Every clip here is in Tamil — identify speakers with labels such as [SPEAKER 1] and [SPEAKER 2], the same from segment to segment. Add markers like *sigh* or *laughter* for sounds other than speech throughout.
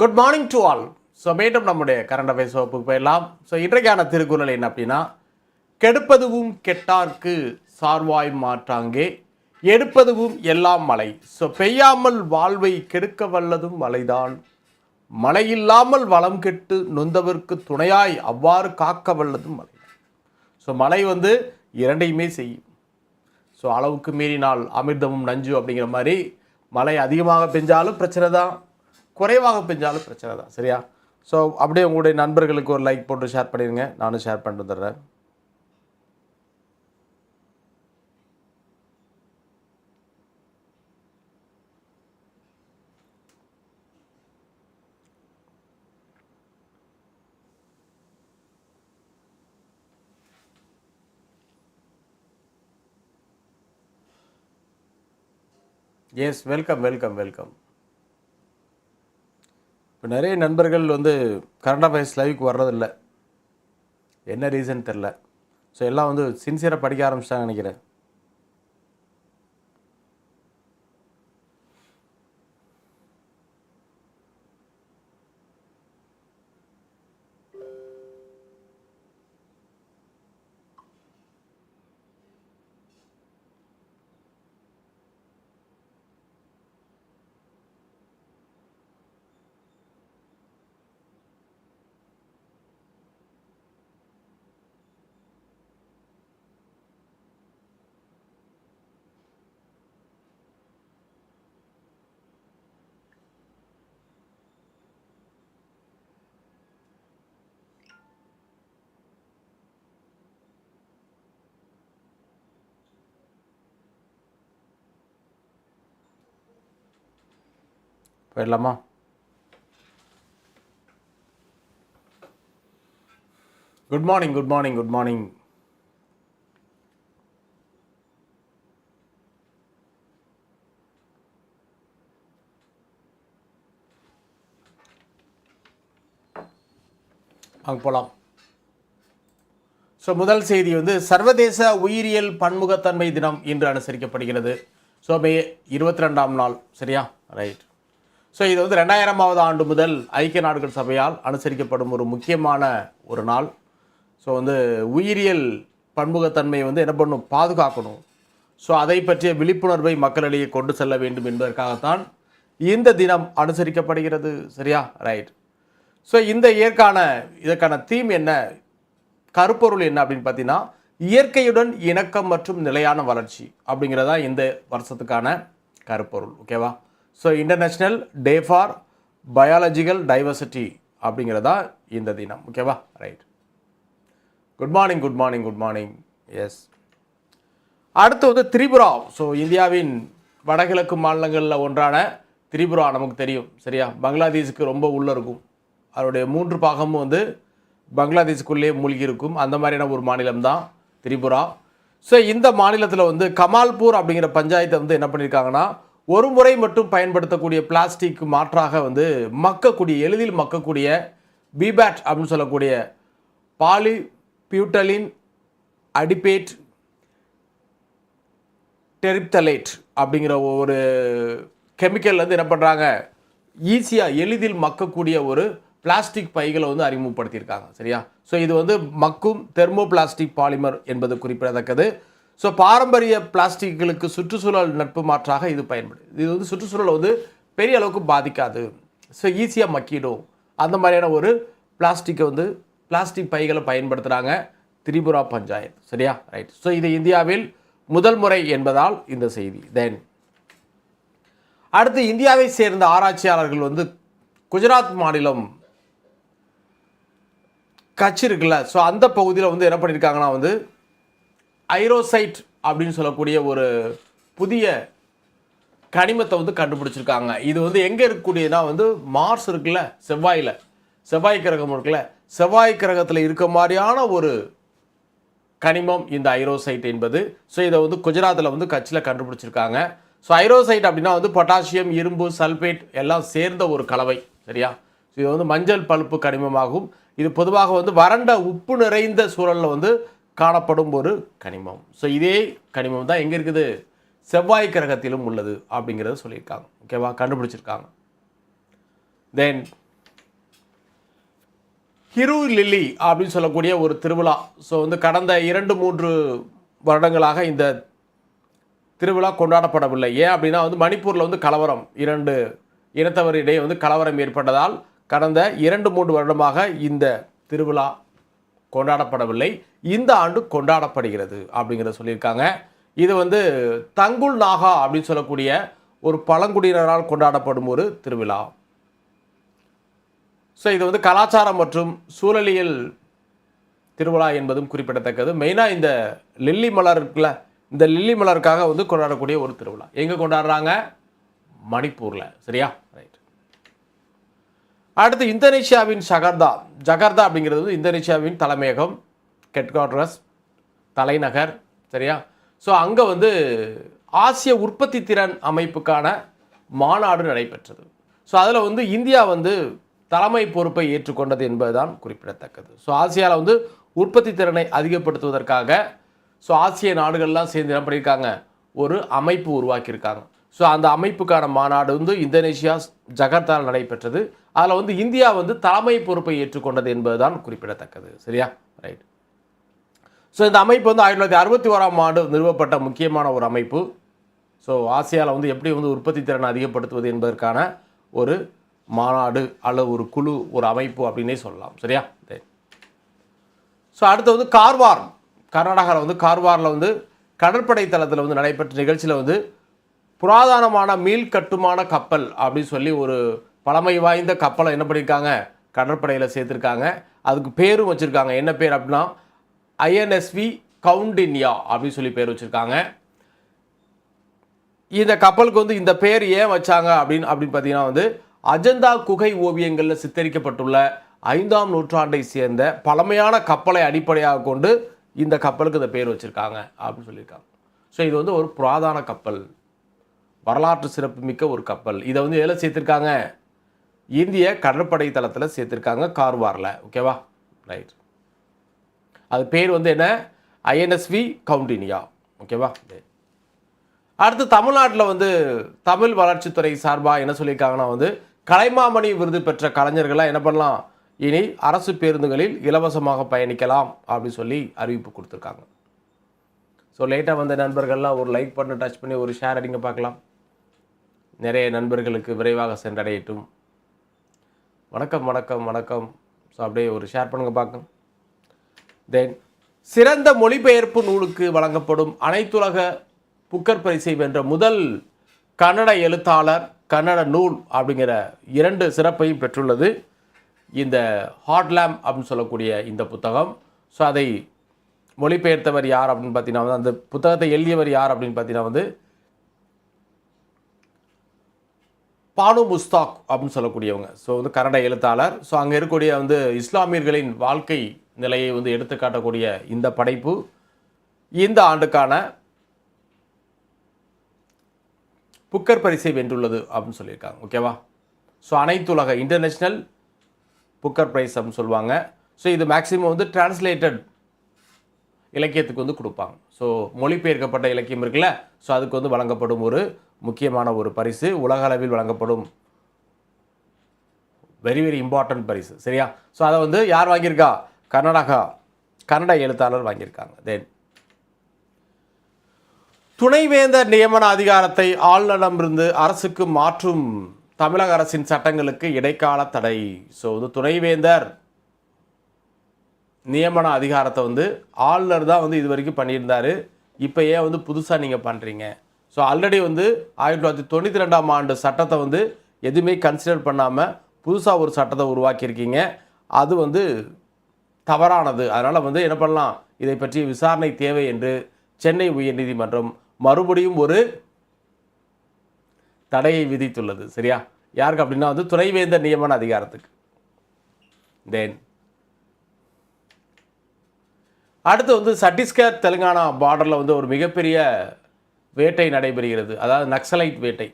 [SPEAKER 1] Good morning to all so மீண்டும் நம்முடைய கரண்ட் அஃபேர்ஸ் வகுப்புக்கு போயிடலாம். ஸோ இன்றைக்கான திருக்குறள் என்ன அப்படின்னா கெடுப்பதுவும் கெட்டார்க்கு சார்வாய் மாற்றாங்கே எடுப்பதுவும் எல்லாம் மழை ஸோ பெய்யாமல் வாழ்வை கெடுக்க வல்லதும் மழைதான் மழையில்லாமல் வளம் கெட்டு நொந்தவர்க்கு துணையாய் அவ்வாறு காக்க வல்லதும் மழை ஸோ மழை வந்து இரண்டையுமே செய்யும். ஸோ அளவுக்கு மீறினால் அமிர்தமும் நஞ்சு அப்படிங்கிற மாதிரி மழை அதிகமாக பெஞ்சாலும் பிரச்சனை தான் குறைவாக பெஞ்சாலும் பிரச்சனை தான். சரியா? ஸோ அப்படியே உங்களுடைய நண்பர்களுக்கு ஒரு லைக் போட்டு ஷேர் பண்ணிடுங்க நானும் ஷேர் பண்ணிட்டு வந்துடுறேன். எஸ் வெல்கம் வெல்கம் வெல்கம் இப்போ நிறைய நண்பர்கள் வந்து கரண்ட் அஃபேர்ஸ் லைவுக்கு வர்றதில்ல. என்ன ரீசன் தெரில. ஸோ எல்லாம் வந்து சின்சியராக படிக்க ஆரம்பிச்சிட்டாங்க நினைக்கிறேன். போயிடலாமா good morning good morning good morning அங்கே போகலாம் ஸோ முதல் செய்தி வந்து சர்வதேச உயிரியல் பன்முகத்தன்மை தினம் இன்று அனுசரிக்கப்படுகிறது. ஸோ மே இருபத்தி ரெண்டாம் நாள் சரியா? ரைட் ஸோ இது வந்து ரெண்டாயிரமாவது ஆண்டு முதல் ஐக்கிய நாடுகள் சபையால் அனுசரிக்கப்படும் ஒரு முக்கியமான ஒரு நாள். ஸோ வந்து உயிரியல் பன்முகத்தன்மையை வந்து என்ன பண்ணணும் பாதுகாக்கணும். ஸோ அதை பற்றிய விழிப்புணர்வை மக்களிடையே கொண்டு செல்ல வேண்டும் என்பதற்காகத்தான் இந்த தினம் அனுசரிக்கப்படுகிறது. சரியா? ரைட் ஸோ இந்த இயற்கான இதற்கான தீம் என்ன? கருப்பொருள் என்ன அப்படின்னு பார்த்தீங்கன்னா இயற்கையுடன் இணக்கம் மற்றும் நிலையான வளர்ச்சி அப்படிங்கிறதா இந்த வருஷத்துக்கான கருப்பொருள். ஓகேவா so international day for biological diversity அப்படிங்கிறதா இந்த தினம். ஓகேவா right good morning good morning good morning yes அடுத்து வந்து திரிபுரா. ஸோ இந்தியாவின் வடகிழக்கு மாநிலங்களில் ஒன்றான திரிபுரா நமக்கு தெரியும் சரியா? பங்களாதேஷுக்கு ரொம்ப உள்ளே இருக்கும். அதனுடைய மூன்று பாகமும் வந்து பங்களாதேஷுக்குள்ளேயே மூழ்கி இருக்கும். அந்த மாதிரியான ஒரு மாநிலம் தான் திரிபுரா. ஸோ இந்த மாநிலத்தில் வந்து கமால்பூர் அப்படிங்கிற பஞ்சாயத்தை வந்து என்ன பண்ணியிருக்காங்கன்னா ஒரு முறை மட்டும் பயன்படுத்தக்கூடிய பிளாஸ்டிக் மாற்றாக வந்து மக்கக்கூடிய எளிதில் மக்கக்கூடிய பிபேட் அப்படின்னு சொல்லக்கூடிய பாலி பியூட்டலின் அடிபேட் டெரிப்தலேட் அப்படிங்கிற ஒரு கெமிக்கல் வந்து என்ன பண்ணுறாங்க ஈஸியாக எளிதில் மக்கக்கூடிய ஒரு பிளாஸ்டிக் பைகளை வந்து அறிமுகப்படுத்தியிருக்காங்க சரியா? ஸோ இது வந்து மக்கும் தெர்மோ பிளாஸ்டிக் பாலிமர் என்பது குறிப்பிடத்தக்கது. ஸோ பாரம்பரிய பிளாஸ்டிக்களுக்கு சுற்றுச்சூழல் நட்பு மாற்றாக இது பயன்படுது இது வந்து சுற்றுச்சூழலை வந்து பெரிய அளவுக்கு பாதிக்காது. ஸோ ஈஸியாக மக்கிடும். அந்த மாதிரியான ஒரு பிளாஸ்டிக்கை வந்து பிளாஸ்டிக் பைகளை பயன்படுத்துகிறாங்க திரிபுரா பஞ்சாயத்து. சரியா? ரைட் ஸோ இது இந்தியாவில் முதல் முறை என்பதால் இந்த செய்தி. தென் அடுத்து இந்தியாவை சேர்ந்த ஆராய்ச்சியாளர்கள் வந்து குஜராத் மாநிலம் கட்சி இருக்குல்ல. ஸோ அந்த பகுதியில் வந்து என்ன பண்ணியிருக்காங்கன்னா வந்து ஐரோசைட் அப்படின்னு சொல்லக்கூடிய ஒரு புதிய கனிமத்தை வந்து கண்டுபிடிச்சிருக்காங்க. இது வந்து எங்கே இருக்கக்கூடியதுன்னா வந்து மார்ஸ் இருக்குல்ல செவ்வாயில். செவ்வாய் கிரகம் இருக்குல்ல செவ்வாய் கிரகத்தில் இருக்க மாதிரியான ஒரு கனிமம் இந்த ஐரோசைட் என்பது. ஸோ இதை வந்து குஜராத்தில் வந்து கட்சியில் கண்டுபிடிச்சிருக்காங்க. ஸோ ஐரோசைட் அப்படின்னா வந்து பொட்டாசியம் இரும்பு சல்பேட் எல்லாம் சேர்ந்த ஒரு கலவை சரியா? ஸோ இது வந்து மஞ்சள் பழுப்பு கனிமமாகும். இது பொதுவாக வந்து வறண்ட உப்பு நிறைந்த சூழலில் வந்து காணப்படும் ஒரு கனிமம். ஸோ இதே கனிமம் தான் எங்கே இருக்குது? செவ்வாய் கிரகத்திலும் உள்ளது அப்படிங்கிறத சொல்லியிருக்காங்க. ஓகேவா கண்டுபிடிச்சிருக்காங்க. தென் ஹிரு லில்லி அப்படின்னு சொல்லக்கூடிய ஒரு திருவிழா. ஸோ வந்து கடந்த இரண்டு மூன்று வருடங்களாக இந்த திருவிழா கொண்டாடப்படவில்லை. ஏன் அப்படின்னா வந்து மணிப்பூரில் வந்து கலவரம். இரண்டு இனத்தவரிடையே வந்து கலவரம் ஏற்பட்டதால் கடந்த இரண்டு மூன்று வருடமாக இந்த திருவிழா கொண்டாடப்படவில்லை. இந்த ஆண்டு கொண்டாடப்படுகிறது அப்படிங்கிறத சொல்லியிருக்காங்க. இது வந்து தங்குள் நாகா அப்படின்னு சொல்லக்கூடிய ஒரு பழங்குடியினரால் கொண்டாடப்படும் ஒரு திருவிழா. ஸோ இது வந்து கலாச்சாரம் மற்றும் சூழலியல் திருவிழா என்பதும் குறிப்பிடத்தக்கது. மெயினாக இந்த லில்லி மலர் இருக்குல்ல இந்த லில்லி மலருக்காக வந்து கொண்டாடக்கூடிய ஒரு திருவிழா. எங்கே கொண்டாடுறாங்க? மணிப்பூரில். சரியா? ரைட் அடுத்து இந்தோனேஷியாவின் ஜகர்தா ஜகர்தா அப்படிங்கிறது வந்து இந்தோனேஷியாவின் தலைமையகம். கெட்காட்ரஸ் தலைநகர் சரியா? ஸோ அங்கே வந்து ஆசிய உற்பத்தி திறன் அமைப்புக்கான மாநாடு நடைபெற்றது. ஸோ அதில் வந்து இந்தியா வந்து தலைமை பொறுப்பை ஏற்றுக்கொண்டது என்பதுதான் குறிப்பிடத்தக்கது. ஸோ ஆசியாவில் வந்து உற்பத்தி திறனை அதிகப்படுத்துவதற்காக ஸோ ஆசிய நாடுகள்லாம் சேர்ந்து என்ன பண்ணியிருக்காங்க? ஒரு அமைப்பு உருவாக்கியிருக்காங்க. ஸோ அந்த அமைப்புக்கான மாநாடு வந்து இந்தோனேஷியா ஜகர்த்தாவில் நடைபெற்றது. அதில் வந்து இந்தியா வந்து தலைமை பொறுப்பை ஏற்றுக்கொண்டது என்பதுதான் குறிப்பிடத்தக்கது. சரியா? ரைட் ஸோ இந்த அமைப்பு வந்து ஆயிரத்தி தொள்ளாயிரத்தி அறுபத்தி ஓராம் ஆண்டு நிறுவப்பட்ட முக்கியமான ஒரு அமைப்பு. ஸோ ஆசியாவில் வந்து எப்படி வந்து உற்பத்தி திறனை அதிகப்படுத்துவது என்பதற்கான ஒரு மாநாடு அல்லது ஒரு குழு ஒரு அமைப்பு அப்படின்னே சொல்லலாம். சரியா? ஸோ அடுத்து வந்து கார்வார். கர்நாடகாவில் வந்து கார்வாரில் வந்து கடற்படை தளத்தில் வந்து நடைபெற்ற நிகழ்ச்சியில் வந்து புராதனமான மீள் கட்டுமான கப்பல் அப்படின்னு சொல்லி ஒரு பழமை வாய்ந்த கப்பலை என்ன பண்ணியிருக்காங்க கடற்படையில் சேர்த்துருக்காங்க. அதுக்கு பேரும் வச்சுருக்காங்க. என்ன பேர் அப்படின்னா? ஐஎன்எஸ்வி கவுண்டின்யா அப்படின்னு சொல்லி பேர் வச்சுருக்காங்க. இந்த கப்பலுக்கு வந்து இந்த பேர் ஏன் வச்சாங்க அப்படின்னு அப்படின்னு பார்த்தீங்கன்னா வந்து அஜந்தா குகை ஓவியங்களில் சித்தரிக்கப்பட்டுள்ள ஐந்தாம் நூற்றாண்டை சேர்ந்த பழமையான கப்பலை அடிப்படையாக கொண்டு இந்த கப்பலுக்கு இந்த பேர் வச்சுருக்காங்க அப்படின்னு சொல்லியிருக்காங்க. ஸோ இது வந்து ஒரு புராதான கப்பல். வரலாற்று சிறப்புமிக்க ஒரு கப்பல். இதை வந்து எதில் சேர்த்துருக்காங்க? இந்திய கடற்படை தளத்தில் சேர்த்துருக்காங்க கார்வாரில். ஓகேவா? ரைட். அது பேர் வந்து என்ன? ஐஎன்எஸ்வி கவுண்டினியா. ஓகேவா? அடுத்து தமிழ்நாட்டில் வந்து தமிழ் வளர்ச்சித்துறை சார்பாக என்ன சொல்லியிருக்காங்கன்னா வந்து கலைமாமணி விருது பெற்ற கலைஞர்கள்லாம் என்ன பண்ணலாம்? இனி அரசு பேருந்துகளில் இலவசமாக பயணிக்கலாம் அப்படின்னு சொல்லி அறிவிப்பு கொடுத்துருக்காங்க. ஸோ லேட்டாக வந்த நண்பர்கள்லாம் ஒரு லைக் பண்ணி டச் பண்ணி ஒரு ஷேர் அடிங்க பார்க்கலாம். நிறைய நண்பர்களுக்கு விரைவாக சென்றடையட்டும். வணக்கம் வணக்கம் வணக்கம். ஸோ அப்படியே ஒரு ஷேர் பண்ணுங்க பார்க்க தென் சிறந்த மொழிபெயர்ப்பு நூலுக்கு வழங்கப்படும் அனைத்துலக புக்கர் பரிசை வென்ற முதல் கன்னட எழுத்தாளர் கன்னட நூல் அப்படிங்கிற இரண்டு சிறப்பையும் பெற்றுள்ளது. இந்த ஹாட்லேம் அப்படின்னு சொல்லக்கூடிய இந்த புத்தகம். ஸோ அதை மொழிபெயர்த்தவர் யார் அப்படின்னு பார்த்தீங்கன்னா வந்து அந்த புத்தகத்தை எழுதியவர் யார் அப்படின்னு பார்த்தீங்கன்னா வந்து பானு முஸ்தாக் அப்படின்னு சொல்லக்கூடியவங்க. ஸோ வந்து கன்னட எழுத்தாளர். ஸோ அங்கே இருக்கக்கூடிய வந்து இஸ்லாமியர்களின் வாழ்க்கை நிலையை வந்து எடுத்துக்காட்டக்கூடிய இந்த படைப்பு இந்த ஆண்டுக்கான புக்கர் பரிசை வென்றுள்ளது அப்படின்னு சொல்லியிருக்காங்க. ஓகேவா ஸோ அனைத்துலக இன்டர்நேஷ்னல் புக்கர் ப்ரைஸ் அப்படின்னு சொல்லுவாங்க. ஸோ இது மேக்ஸிமம் வந்து டிரான்ஸ்லேட்டட் இலக்கியத்துக்கு வந்து கொடுப்பாங்க. ஸோ மொழிபெயர்க்கப்பட்ட இலக்கியம் இருக்குல்ல? ஸோ அதுக்கு வந்து வழங்கப்படும் ஒரு முக்கியமான ஒரு பரிசு. உலக அளவில் வழங்கப்படும் வெரி வெரி இம்பார்ட்டன்ட் பரிசு. சரியா? ஸோ அதை வந்து யார் வாங்கியிருக்கா? கர்நாடகா கன்னட எழுத்தாளர் வாங்கியிருக்காங்க. தென் துணைவேந்தர் நியமன அதிகாரத்தை ஆளுநரிடமிருந்து அரசுக்கு மாற்றும் தமிழக அரசின் சட்டங்களுக்கு இடைக்கால தடை. ஸோ வந்து துணைவேந்தர் நியமன அதிகாரத்தை வந்து ஆளுநர் தான் வந்து இது வரைக்கும் பண்ணியிருந்தாரு. இப்போ ஏன் வந்து புதுசாக நீங்கள் பண்ணுறீங்க ஸோ ஆல்ரெடி வந்து ஆயிரத்தி தொள்ளாயிரத்தி தொண்ணூற்றி ரெண்டாம் ஆண்டு சட்டத்தை வந்து எதுவுமே கன்சிடர் பண்ணாமல் புதுசாக ஒரு சட்டத்தை உருவாக்கியிருக்கீங்க. அது வந்து தவறானது. அதனால் வந்து என்ன பண்ணலாம்? இதை பற்றிய விசாரணை தேவை என்று சென்னை உயர்நீதிமன்றம் மறுபடியும் ஒரு தடையை விதித்துள்ளது. சரியா? யாருக்கு அப்படின்னா வந்து துணைவேந்தர் நியமன அதிகாரத்துக்கு. தென் அடுத்து வந்து சட்டீஸ்கர் தெலுங்கானா பார்டரில் வந்து ஒரு மிகப்பெரிய வேட்டை நடைபெறுகிறது. அதாவது நக்சலைட் வேட்டை.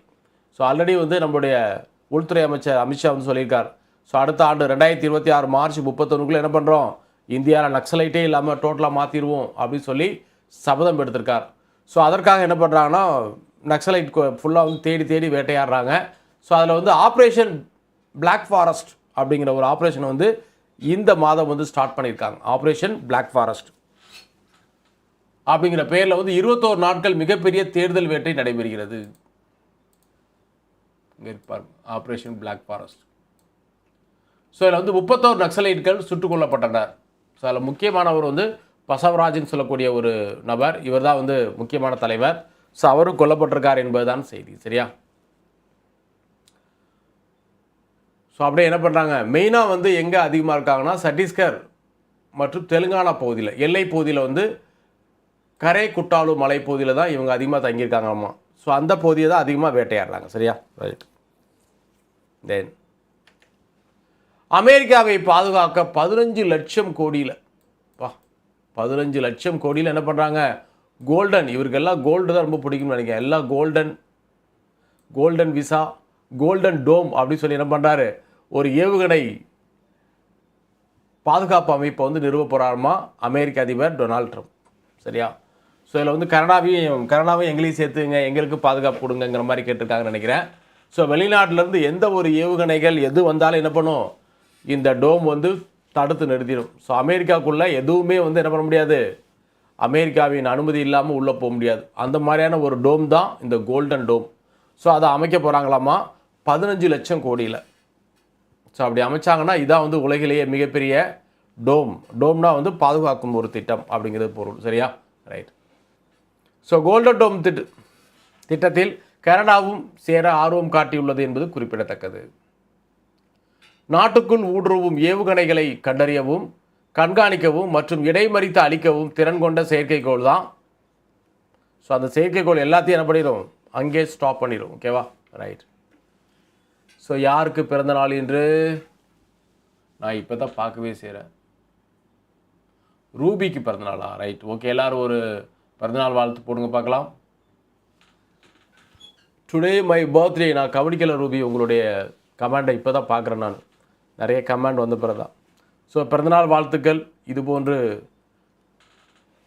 [SPEAKER 1] ஸோ ஆல்ரெடி வந்து நம்முடைய உள்துறை அமைச்சர் அமித்ஷா வந்து சொல்லியிருக்கார். ஸோ அடுத்த ஆண்டு ரெண்டாயிரத்தி இருபத்தி ஆறு மார்ச் முப்பத்தொன்னுக்குள்ளே என்ன பண்ணுறோம் இந்தியாவில் நக்சலைட்டே இல்லாமல் டோட்டலாக மாற்றிடுவோம் அப்படின்னு சொல்லி சபதம் எடுத்திருக்கார். ஸோ அதற்காக என்ன பண்ணுறாங்கன்னா நக்சலைட் ஃபுல்லாக வந்து தேடி தேடி வேட்டையாடுறாங்க. ஸோ அதில் வந்து ஆப்ரேஷன் பிளாக் ஃபாரஸ்ட் அப்படிங்கிற ஒரு ஆப்ரேஷன் வந்து இந்த மாதம் வந்து ஸ்டார்ட் பண்ணியிருக்காங்க. ஆப்ரேஷன் பிளாக் ஃபாரஸ்ட் அப்படிங்கிற பெயரில் வந்து இருபத்தோரு நாட்கள் மிகப்பெரிய தேர்தல் வேட்டை நடைபெறுகிறது. ஆப்ரேஷன் பிளாக் ஃபாரஸ்ட் ஸோ இதில் வந்து முப்பத்தோரு நக்சலைட்கள் சுட்டுக் கொல்லப்பட்டனர். ஸோ அதில் முக்கியமானவர் வந்து பசவராஜன் சொல்லக்கூடிய ஒரு நபர். இவர் தான் வந்து முக்கியமான தலைவர். ஸோ அவரும் கொல்லப்பட்டிருக்கார் என்பதுதான் செய்தி. சரியா? ஸோ அப்படியே என்ன பண்ணுறாங்க மெயினாக வந்து எங்கே அதிகமாக இருக்காங்கன்னா சத்தீஸ்கர் மற்றும் தெலுங்கானா பகுதியில் எல்லை பகுதியில் வந்து கரை குட்டாலு மலை பகுதியில் தான் இவங்க அதிகமாக தங்கியிருக்காங்கம்மா. ஸோ அந்த பகுதியை தான் அதிகமாக வேட்டையாடுறாங்க. சரியா? ரைட் தென் அமெரிக்காவை பாதுகாக்க பதினஞ்சு லட்சம் கோடியில் பா பதினஞ்சு லட்சம் கோடியில் என்ன பண்ணுறாங்க கோல்டன் இவருக்கெல்லாம் கோல்டு தான் ரொம்ப பிடிக்கும்னு நினைக்கிறேன். எல்லாம் golden golden visa golden dome அப்படின்னு சொல்லி என்ன பண்ணுறாரு ஒரு ஏவுகணை பாதுகாப்பு அமைப்பை வந்து நிறுவ போகிறாருமா அமெரிக்க அதிபர் டொனால்ட் ட்ரம்ப். சரியா? ஸோ இதில் வந்து கனடாவையும் கனடாவையும் எங்களையும் சேர்த்துங்க எங்களுக்கு பாதுகாப்பு கொடுங்கங்கிற மாதிரி கேட்டிருக்காங்கன்னு நினைக்கிறேன். ஸோ வெளிநாட்டிலேருந்து எந்த ஒரு ஏவுகணைகள் எது வந்தாலும் என்ன பண்ணும்? இந்த டோம் வந்து தடுத்து நிறுத்திடும். ஸோ அமெரிக்காக்குள்ளே எதுவுமே வந்து என்ன பண்ண முடியாது? அமெரிக்காவின் அனுமதி இல்லாமல் உள்ளே போக முடியாது. அந்த மாதிரியான ஒரு டோம் தான் இந்த கோல்டன் டோம். ஸோ அதை அமைக்க போகிறாங்களாமா பதினஞ்சு லட்சம் கோடியில். ஸோ அப்படி அமைச்சாங்கன்னா இதான் வந்து உலகிலேயே மிகப்பெரிய டோம். டோம்னா வந்து பாதுகாக்கும் ஒரு திட்டம் அப்படிங்கிறது பொருள். சரியா? ரைட் ஸோ கோல்டன் டோம் திட்ட திட்டத்தில் கனடாவும் சேர ஆர்வம் காட்டியுள்ளது என்பது குறிப்பிடத்தக்கது. நாட்டுக்குள் ஊடுருவும் ஏவுகணைகளை கண்டறியவும் கண்காணிக்கவும் மற்றும் இடைமறித்து அழிக்கவும் திறன் கொண்ட செயற்கைக்கோள் தான். ஸோ அந்த செயற்கைக்கோள் எல்லாத்தையும் என்ன பண்ணிடும் அங்கே ஸ்டாப் பண்ணிடும் ஓகேவா ரைட் ஸோ யாருக்கு பிறந்த நாள் என்று? நான் இப்போ தான் பார்க்கவே செய்கிறேன் ரூபிக்கு பிறந்த நாளா? ரைட் ஓகே எல்லாரும் ஒரு பிறந்தநாள் வாழ்த்து போடுங்க பார்க்கலாம். டுடே மை பர்த்டே நான் கவனிக்கல ரூபி உங்களுடைய கமெண்டை இப்போ தான் பார்க்குறேன் நான். நிறைய கமெண்ட் வந்த பிறகு தான் ஸோ பிறந்தநாள் வாழ்த்துக்கள். இது போன்று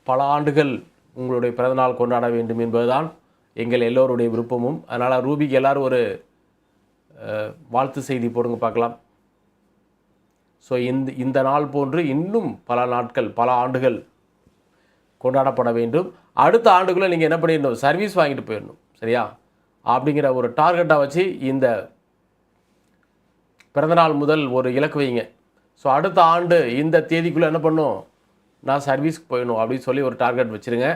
[SPEAKER 1] பல ஆண்டுகள் உங்களுடைய பிறந்தநாள் கொண்டாட வேண்டும் என்பதுதான் எங்கள் எல்லோருடைய விருப்பமும். அதனால் ரூபிக்கு எல்லாரும் ஒரு வாழ்த்து செய்தி போடுங்க பார்க்கலாம். ஸோ இந்த இந்த நாள் போன்று இன்னும் பல நாட்கள் பல ஆண்டுகள் கொண்டாடப்பட வேண்டும். அடுத்த ஆண்டுக்குள்ளே நீங்கள் என்ன பண்ணிடணும்? சர்வீஸ் வாங்கிட்டு போயிடணும். சரியா? அப்படிங்கிற ஒரு டார்கெட்டாக வச்சு இந்த பிறந்தநாள் முதல் ஒரு இலக்கு வைங்க. ஸோ அடுத்த ஆண்டு இந்த தேதிக்குள்ளே என்ன பண்ணும்? நான் சர்வீஸ்க்கு போயிடணும் அப்படின்னு சொல்லி ஒரு டார்கெட் வச்சுருங்க.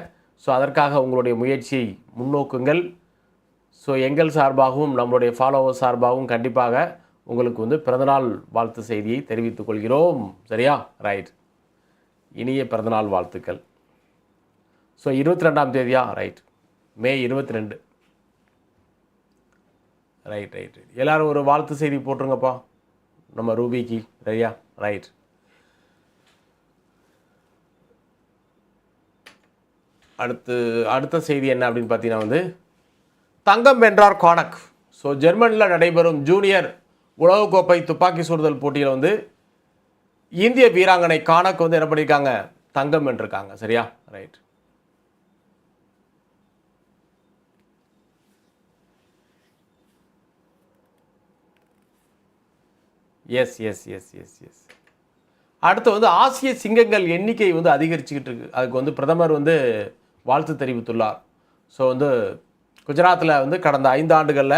[SPEAKER 1] ஸோ அதற்காக உங்களுடைய முயற்சியை முன்னோக்குங்கள். ஸோ எங்கள் சார்பாகவும் நம்மளுடைய ஃபாலோவர் சார்பாகவும் கண்டிப்பாக உங்களுக்கு வந்து பிறந்தநாள் வாழ்த்து செய்தியை தெரிவித்துக் கொள்கிறோம். சரியா? ரைட் இனிய பிறந்தநாள் வாழ்த்துக்கள். ஸோ இருபத்தி ரெண்டாம் தேதியா? ரைட் மே இருபத்தி ரெண்டு ரைட் ரைட் எல்லோரும் ஒரு வாழ்த்து செய்தி போட்டுருங்கப்பா. நம்ம ரூபிக்கு சரியா? ரைட் அடுத்து அடுத்த செய்தி என்ன அப்படின்னு பார்த்தீங்கன்னா வந்து தங்கம் வென்றார் கானக். ஸோ ஜெர்மனியில் நடைபெறும் ஜூனியர் உலகக்கோப்பை துப்பாக்கி சுடுதல் போட்டியில் வந்து இந்திய வீராங்கனை கானக் வந்து என்ன பண்ணியிருக்காங்க தங்கம் வென்றிருக்காங்க. சரியா? Right yes yes yes yes yes அடுத்து வந்து ஆசிய சிங்கங்கள் எண்ணிக்கை வந்து அதிகரிச்சுக்கிட்டு இருக்கு. அதுக்கு வந்து பிரதமர் வந்து வாழ்த்து தெரிவித்துள்ளார். ஸோ வந்து குஜராத்தில் வந்து கடந்த ஐந்து ஆண்டுகளில்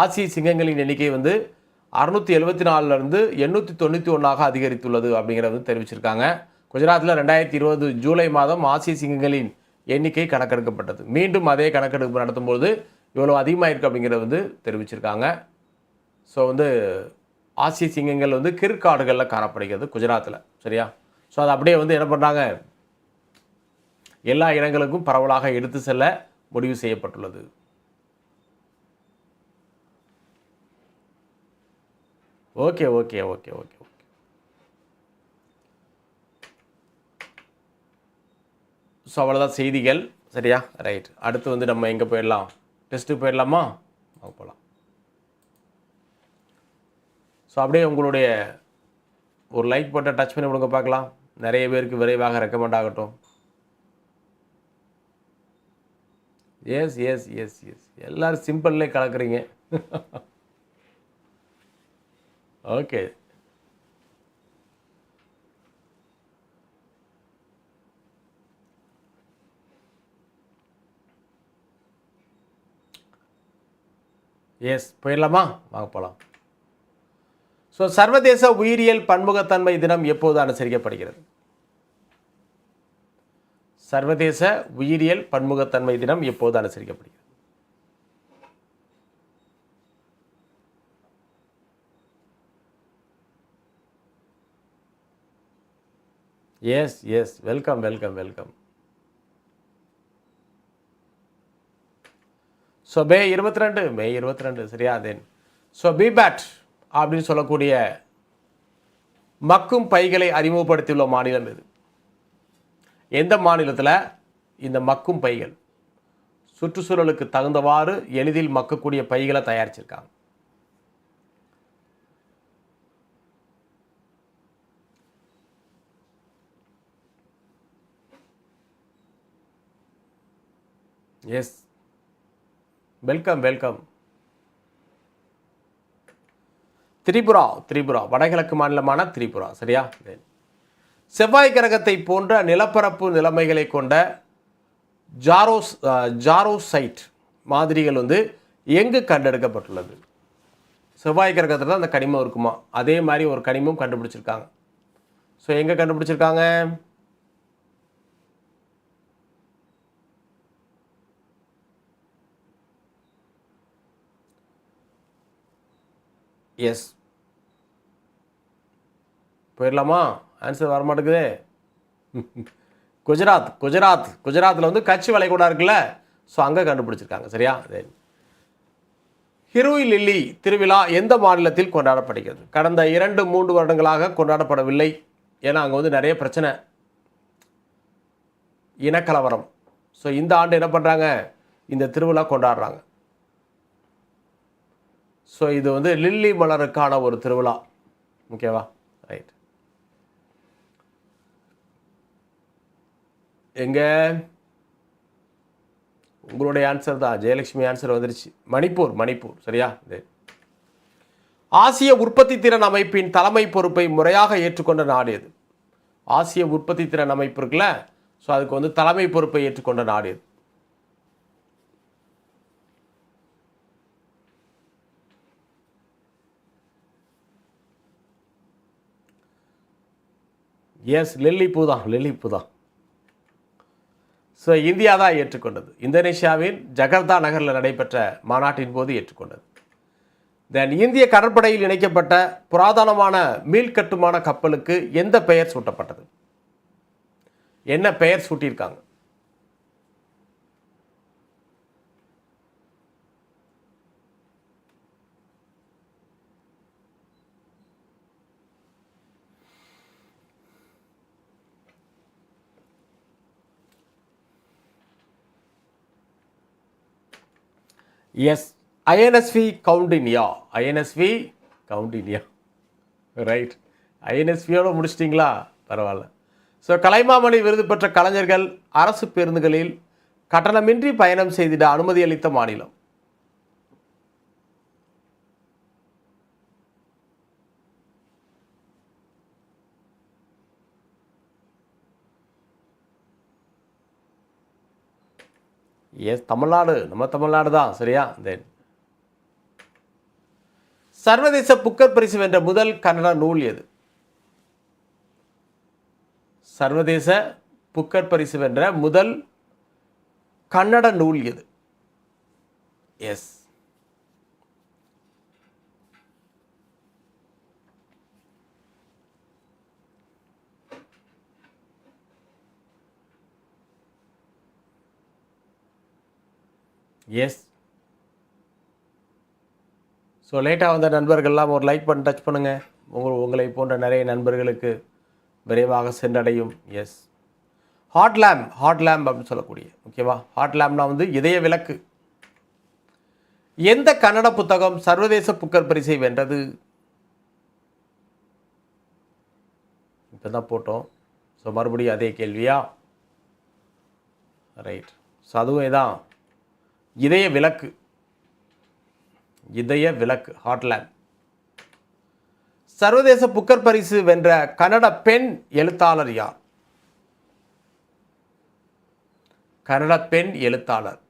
[SPEAKER 1] ஆசிய சிங்கங்களின் எண்ணிக்கை வந்து அறுநூற்றி எழுபத்தி நாலுலேருந்து எண்ணூற்றி தொண்ணூற்றி ஒன்றாக அதிகரித்துள்ளது அப்படிங்கிறத வந்து தெரிவிச்சிருக்காங்க. குஜராத்தில் ரெண்டாயிரத்தி இருபது ஜூலை மாதம் ஆசிய சிங்கங்களின் எண்ணிக்கை கணக்கெடுக்கப்பட்டது. மீண்டும் அதே கணக்கெடுப்பு நடத்தும்போது இவ்வளோ அதிகமாக இருக்குது அப்படிங்கிறத வந்து தெரிவிச்சிருக்காங்க. ஸோ வந்து ஆசிய சிங்கங்கள் வந்து கிற்காடுகளில் காணப்படுகிறது குஜராத்தில் சரியா? ஸோ அது அப்படியே வந்து என்ன பண்ணுறாங்க எல்லா இடங்களுக்கும் பரவலாக எடுத்து செல்ல முடிவு செய்யப்பட்டுள்ளது. Okay okay okay okay okay. So அவ்வளோதான் செய்திகள் சரியா? ரைட் அடுத்து வந்து நம்ம எங்கே போயிடலாம்? டெஸ்ட்டுக்கு போயிடலாமா? போகலாம் ஸோ அப்படியே உங்களுடைய ஒரு லைக் பட்டை டச் பண்ணி கொடுங்க பார்க்கலாம். நிறைய பேருக்கு விரைவாக ரெக்கமெண்ட் ஆகட்டும். எஸ் எஸ் எஸ் எஸ் எல்லோரும் சிம்பிள்லே கலக்குறீங்க. ஓகே எஸ் போயிடலாமா? வாங்க போகலாம். ஸோ சர்வதேச உயிரியல் பன்முகத்தன்மை தினம் எப்போது அனுசரிக்கப்படுகிறது? சர்வதேச உயிரியல் பன்முகத்தன்மை தினம் எப்போது அனுசரிக்கப்படுகிறது? Yes yes welcome welcome welcome so May இருபத்தி ரெண்டு மே இருபத்தி ரெண்டு சரியா தென் ஸோ பிபேட் அப்படின்னு சொல்லக்கூடிய மக்கும் பைகளை அறிமுகப்படுத்தியுள்ள மாநிலம் இது எந்த மாநிலத்தில்? இந்த மக்கும் பைகள். சுற்றுச்சூழலுக்கு தகுந்தவாறு எளிதில் மக்கக்கூடிய பைகளை தயாரிச்சிருக்காங்க. Yes welcome welcome Tripura Tripura வடகிழக்கு மாநிலமான திரிபுரா சரியா? செவ்வாய் கிரகத்தை போன்ற நிலப்பரப்பு நிலைமைகளை கொண்ட ஜாரோஸ் ஜாரோசைட் மாதிரிகள் வந்து எங்கு கண்டெடுக்கப்பட்டுள்ளது? செவ்வாய் கிரகத்தில் தான் அந்த கனிமம் இருக்குமா? அதே மாதிரி ஒரு கனிமம் கண்டுபிடிச்சிருக்காங்க. ஸோ எங்கே கண்டுபிடிச்சிருக்காங்க? எஸ் போயிடலாமா? ஆன்சர் வர மாட்டேங்குதே *laughs* குஜராத் குஜராத் குஜராத்தில் வந்து கட்சி வளைகுடா இருக்குல்ல? ஸோ அங்கே கண்டுபிடிச்சிருக்காங்க. சரியா? ஹிரோய் லில்லி திருவிழா எந்த மாநிலத்தில் கொண்டாடப்படுகிறது? கடந்த இரண்டு மூன்று வருடங்களாக கொண்டாடப்படவில்லை. ஏன்னா அங்கே வந்து நிறைய பிரச்சனை. இனக்கலவரம். ஸோ இந்த ஆண்டு என்ன பண்ணுறாங்க இந்த திருவிழா கொண்டாடுறாங்க. ஸோ இது வந்து லில்லி மலருக்கான ஒரு திருவிழா. ஓகேவா ரைட் எங்க? உங்களுடைய ஆன்சர் தான். ஜெயலட்சுமி ஆன்சர் வந்துருச்சு. மணிப்பூர் மணிப்பூர். சரியா? இது. ஆசிய உற்பத்தி திறன் அமைப்பின் தலைமை பொறுப்பை முறையாக ஏற்றுக்கொண்ட நாடு எது? ஆசிய உற்பத்தி திறன் அமைப்பு இருக்குல்ல? ஸோ அதுக்கு வந்து தலைமை பொறுப்பை ஏற்றுக்கொண்ட நாடு எது? எஸ் லில்லிப்பூ தான் பூ தான் ஸோ இந்தியா தான் ஏற்றுக்கொண்டது. இந்தோனேஷியாவின் ஜகர்தா நகரில் நடைபெற்ற மாநாட்டின் போது ஏற்றுக்கொண்டது. தென் இந்திய கடற்படையில் இணைக்கப்பட்ட புராதனமான மீள் கட்டுமான கப்பலுக்கு எந்த பெயர் சூட்டப்பட்டது? என்ன பெயர் சூட்டியிருக்காங்க? Yes INSV Kaundinya INSV Kaundinya right ஐஎன்எஸ்வியோட முடிச்சிட்டிங்களா? பரவாயில்ல. ஸோ கலைமாமணி விருது பெற்ற கலைஞர்கள் அரசு பேருந்துகளில் கட்டணமின்றி பயணம் செய்திட அனுமதி அளித்த மாநிலம். எஸ் தமிழ்நாடு நம்ம தமிழ்நாடு தான் சரியா? தென் சர்வதேச புக்கர் பரிசு வென்ற முதல் கன்னட நூல் எது? சர்வதேச புக்கர் பரிசு வென்ற முதல் கன்னட நூல் எது? எஸ் எஸ் ஸோ லேட்டாக வந்த நண்பர்கள்லாம் ஒரு லைக் பண்ணி டச் பண்ணுங்கள் உங்கள் உங்களை போன்ற நிறைய நண்பர்களுக்கு விரைவாக சென்றடையும். Yes hot lamp hot lamp அப்படின்னு சொல்லக்கூடிய ஓகேவா ஹாட் லேம்ப்னா வந்து இதய விளக்கு. எந்த கன்னட புத்தகம் சர்வதேச புக்கர் பரிசை வென்றது? இப்போ தான் போட்டோம். ஸோ மறுபடியும் அதே கேள்வியா? ரைட் ஸோ அதுவும் இதான். இதய விளக்கு இதய விளக்கு ஹாட்லேண்ட் சர்வதேச புக்கர் பரிசு வென்ற கன்னட பெண் எழுத்தாளர் யார்? கன்னட பெண் எழுத்தாளர்.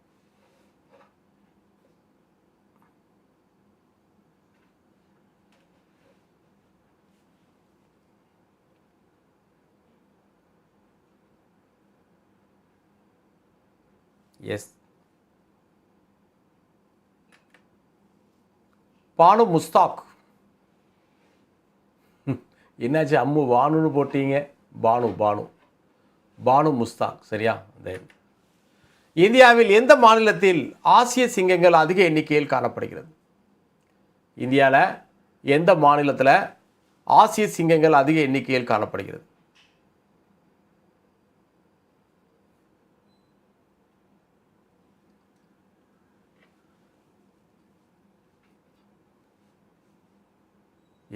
[SPEAKER 1] எஸ். பானு முஸ்தாக். என்னாச்சு அம்மு பானுன்னு போட்டீங்க? பானு பானு. பானு முஸ்தாக் சரியா? தென் இந்தியாவில் எந்த மாநிலத்தில் ஆசிய சிங்கங்கள் அதிக எண்ணிக்கையில் காணப்படுகிறது? இந்தியாவில் எந்த மாநிலத்தில் ஆசிய சிங்கங்கள் அதிக எண்ணிக்கையில் காணப்படுகிறது?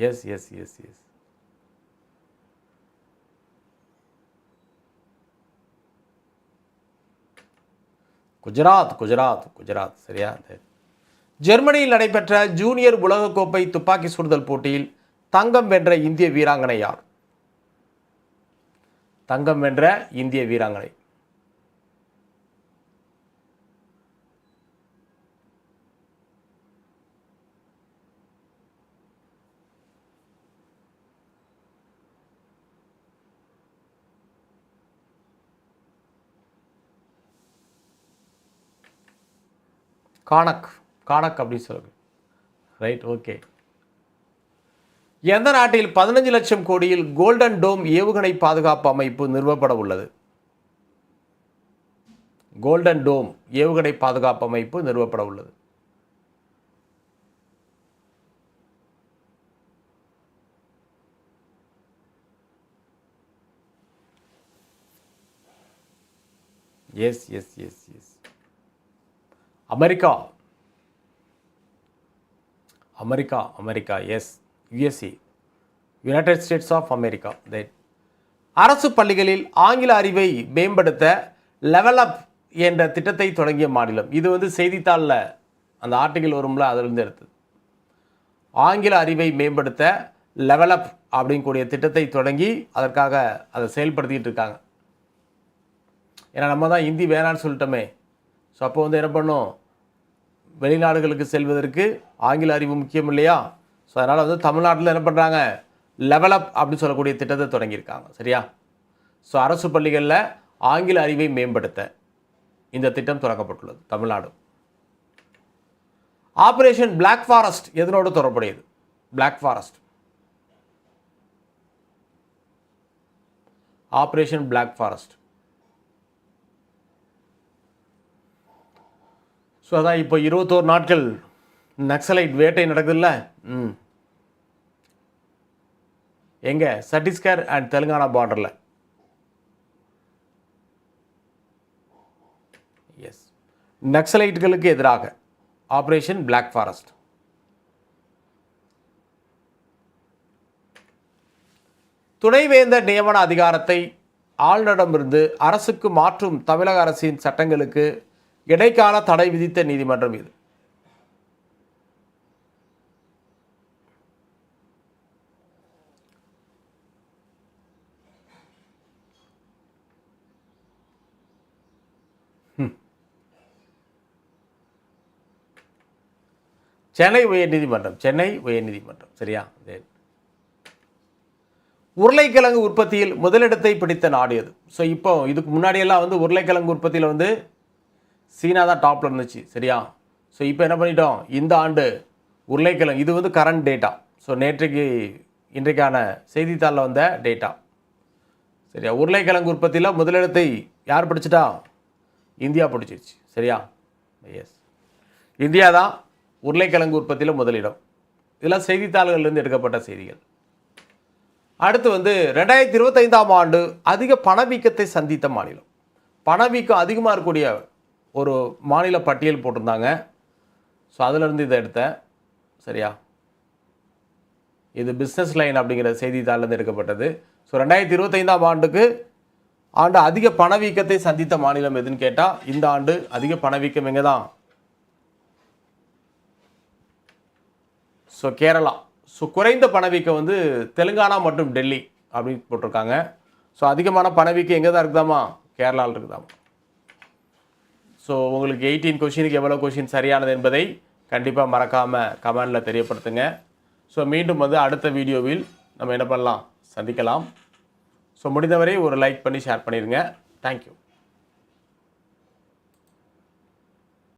[SPEAKER 1] Yes yes yes yes Gujarat Gujarat Gujarat சரியா? ஜெர்மனியில் நடைபெற்ற ஜூனியர் உலகக்கோப்பை துப்பாக்கி சுடுதல் போட்டியில் தங்கம் வென்ற இந்திய வீராங்கனை யார்? தங்கம் வென்ற இந்திய வீராங்கனை. கானக் கானக் அப்படின்னு சொல்லுங்க. ரைட் ஓகே எந்த நாட்டில் பதினஞ்சு லட்சம் கோடியில் கோல்டன் டோம் ஏவுகணை பாதுகாப்பு அமைப்பு நிறுவப்பட உள்ளது? கோல்டன் டோம் ஏவுகணை பாதுகாப்பு அமைப்பு நிறுவப்பட உள்ளது. Yes yes yes yes America. America America yes USC United States of America தென் அரசு பள்ளிகளில் ஆங்கில அறிவை மேம்படுத்த லெவல் அப் என்ற திட்டத்தை தொடங்கிய மாநிலம். இது வந்து செய்தித்தாளில் அந்த ஆர்டிகிள் வரும்ல அதிலிருந்து எடுத்தது. ஆங்கில அறிவை மேம்படுத்த லெவல் அப் அப்படிங்கக்கூடிய திட்டத்தை தொடங்கி அதற்காக அதை செயல்படுத்திக்கிட்டு இருக்காங்க. ஏன்னா நம்ம தான் ஹிந்தி வேணான்னு சொல்லிட்டோமே. ஸோ அப்போ வந்து என்ன பண்ணோம்? வெளிநாடுகளுக்கு செல்வதற்கு ஆங்கில அறிவு முக்கியம் இல்லையா? ஸோ அதனால் வந்து தமிழ்நாட்டில் என்ன பண்ணுறாங்க லெவலப் அப்படின்னு சொல்லக்கூடிய திட்டத்தை தொடங்கியிருக்காங்க. சரியா? ஸோ அரசு பள்ளிகளில் ஆங்கில அறிவை மேம்படுத்த இந்த திட்டம் தொடங்கப்பட்டுள்ளது தமிழ்நாடு. ஆப்ரேஷன் பிளாக் ஃபாரஸ்ட் எதனோடு தொடர்புடையது? Black forest operation black forest so அதான் இப்போ இருபத்தோரு நாட்கள் நக்சலைட் வேட்டை நடக்குதுல்ல? ம். எங்கே? சட்டீஸ்கர் அண்ட் தெலுங்கானா பார்டரில் எஸ் நக்சலைட்டுகளுக்கு எதிராக ஆப்ரேஷன் பிளாக் ஃபாரஸ்ட் துணைவேந்தர் நியமன அதிகாரத்தை ஆளுநரிடமிருந்து அரசுக்கு மாற்றும் தமிழக அரசின் சட்டங்களுக்கு இடைக்கால தடை விதித்த நீதிமன்றம் இது. சென்னை உயர்நீதிமன்றம் சென்னை உயர்நீதிமன்றம் சரியா? உருளைக்கிழங்கு உற்பத்தியில் முதலிடத்தை பிடித்த நாடு எது? ஸோ இப்போ இதுக்கு முன்னாடியெல்லாம் வந்து உருளைக்கிழங்கு உற்பத்தியில் வந்து சீனா தான் டாப்பில் இருந்துச்சு சரியா? ஸோ இப்போ என்ன பண்ணிட்டோம்? இந்த ஆண்டு உருளைக்கிழங்கு இது வந்து கரண்ட் டேட்டா ஸோ நேற்றைக்கு இன்றைக்கான செய்தித்தாளில் வந்த டேட்டா சரியா? உருளைக்கிழங்கு உற்பத்தியில் முதலிடத்தை யார் பிடிச்சிட்டா? இந்தியா பிடிச்சிருச்சு சரியா? எஸ் இந்தியா தான் உருளைக்கிழங்கு உற்பத்தியில் முதலிடம். இதெல்லாம் செய்தித்தாள்கள்லேருந்து எடுக்கப்பட்ட செய்திகள். அடுத்து வந்து ரெண்டாயிரத்தி இருபத்தைந்தாம் ஆண்டு அதிக பணவீக்கத்தை சந்தித்த மாநிலம். பணவீக்கம் அதிகமாக இருக்கக்கூடிய ஒரு மாநில பட்டியல் போட்டிருந்தாங்க. ஸோ அதிலிருந்து இதை எடுத்தேன். சரியா? இது பிஸ்னஸ் லைன் அப்படிங்கிற செய்தித்தாளிலிருந்து எடுக்கப்பட்டது. ஸோ ரெண்டாயிரத்தி இருபத்தைந்தாம் ஆண்டுக்கு ஆண்டு அதிக பணவீக்கத்தை சந்தித்த மாநிலம் எதுன்னு கேட்டால் இந்த ஆண்டு அதிக பணவீக்கம் எங்கே தான்? ஸோ கேரளா. ஸோ குறைந்த பணவீக்கம் வந்து தெலுங்கானா மற்றும் டெல்லி அப்படின்னு போட்டிருக்காங்க. ஸோ அதிகமான பணவீக்கம் எங்கே தான் இருக்குதாமா? கேரளாவில் இருக்குதாமா? ஸோ உங்களுக்கு எயிட்டீன் கொஷினுக்கு எவ்வளோ கொஷின் சரியானது என்பதை கண்டிப்பாக மறக்காமல் கமெண்டில் தெரியப்படுத்துங்க. ஸோ மீண்டும் வந்து அடுத்த வீடியோவில் நம்ம என்ன பண்ணலாம்? சந்திக்கலாம். ஸோ முடிந்தவரை ஒரு லைக் பண்ணி ஷேர் பண்ணிடுங்க. தேங்க்யூ